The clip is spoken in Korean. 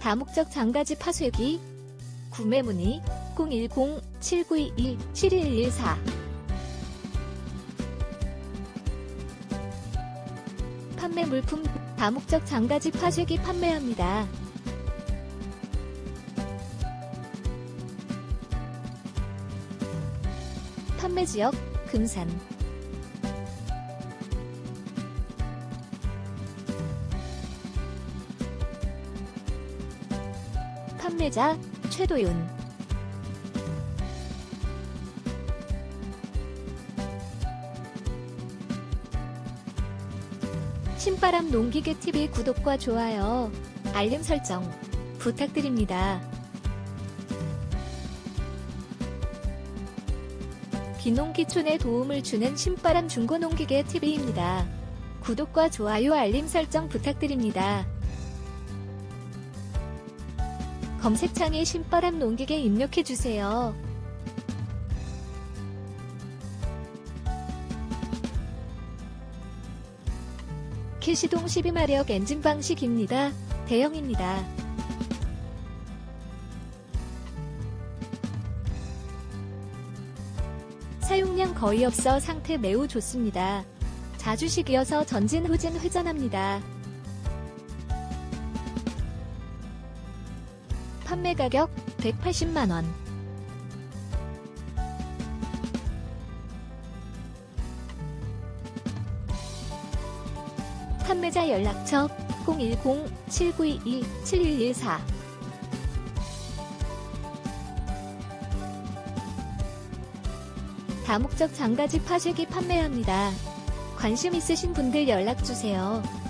다목적 장가지 파쇄기 구매 문의 010-7921-7114 판매 물품 다목적 장가지 파쇄기 판매합니다. 판매 지역 금산 판매자 최도윤 신바람 농기계 TV 구독과 좋아요, 알림 설정 부탁드립니다. 비농기촌에 도움을 주는 신바람 중고농기계 TV입니다. 구독과 좋아요 알림 설정 부탁드립니다. 검색창에 신바람 농기계 입력해주세요. 캐시동 12마력 엔진 방식입니다. 대형입니다. 사용량 거의 없어 상태 매우 좋습니다. 자주식이어서 전진 후진 회전합니다. 판매 가격 180만원. 판매자 연락처 010-7922-7114 다목적 장가지 파쇄기 판매합니다. 관심 있으신 분들 연락주세요.